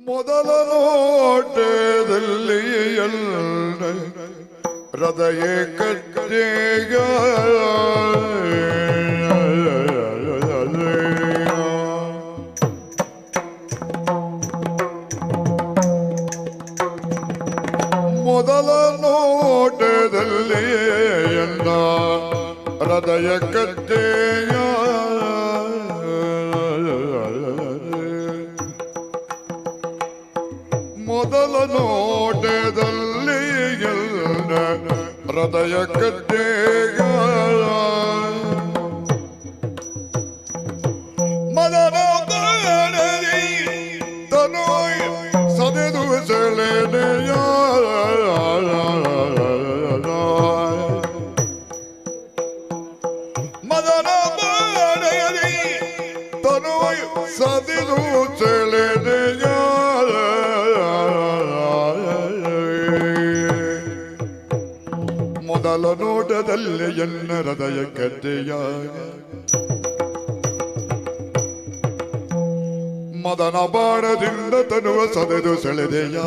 ಮೊದಲ ನೋಟದಲ್ಲಿ ಎಲ್ಲ ಹೃದಯ ಕಟ್ಟೆಗ ಮೊದಲ ನೋಟದಲ್ಲಿ ಎಲ್ಲ ಹೃದಯ ಕಟ್ಟೆಯ ಮೊದಲ ನೋಟದಲ್ಲಿ ಎಲ್ಲ ಹೃದಯ ಕಟ್ಟೆಗ ಮದನ ಬಾಣರಿ ತನೋಯ್ ಸದೆದು ಮದನ ಬಾಣರಿ ತನೋಯ್ ಸದೆದು ಸೆಳೆನೆಯ ಮೊದಲ ನೋಟದಲ್ಲಿ ಎನ್ನ ಹೃದಯ ಕಟ್ಟೆಯಾಗ. ಮದನ ಬಾಣದಿಂದ ತನುವ ಸದೆದು ಸೆಳೆದೆಯ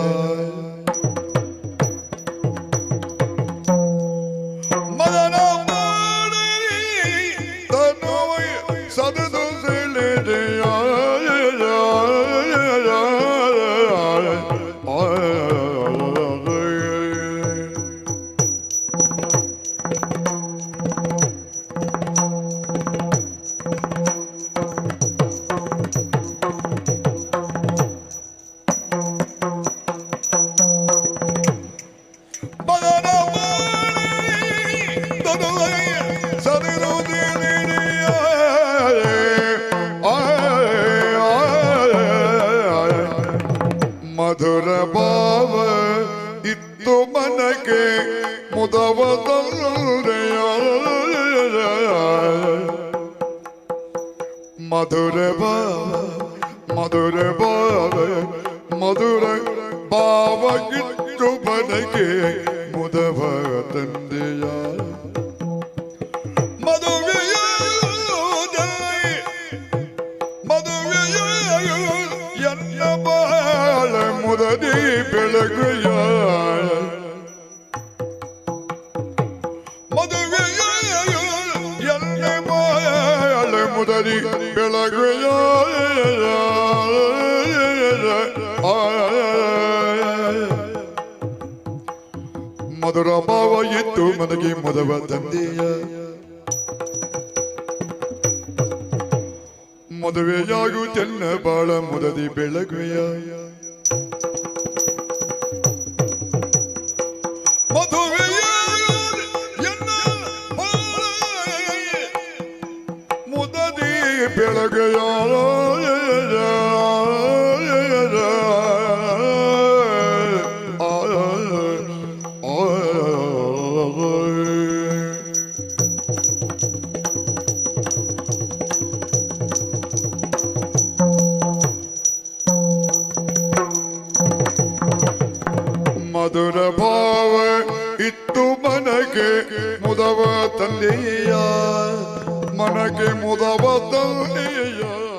ಮಧುರ ಭಾವ ಇತ್ತು ಮನಕ್ಕೆ ಮುದವದಲ್ಲೆಯ ಮಧುರ ಭಾವ ಮಧುರ ಭಾವ ಮಧುರ ಭಾವ ಇತ್ತು ಮನಕ್ಕೆ ಮುದವ ತಂದೆಯ ಮುದದಿ ಬೆಳಗುಯ ಮಧುರ ಭಾವ ಇತ್ತು ಮನಗೆ ಮುದವ ತಂದೆಯ ಮದುವೆಯಾಗುತ್ತೆನ್ನ ಬಾಳ ಮುದದಿ ಬೆಳಗುಯ ಮಧುರ ಭಾವ ಇತ್ತು ಮನಗೆ ಮುದವ ತಂದೆಯ hermana que mudaba tan ella.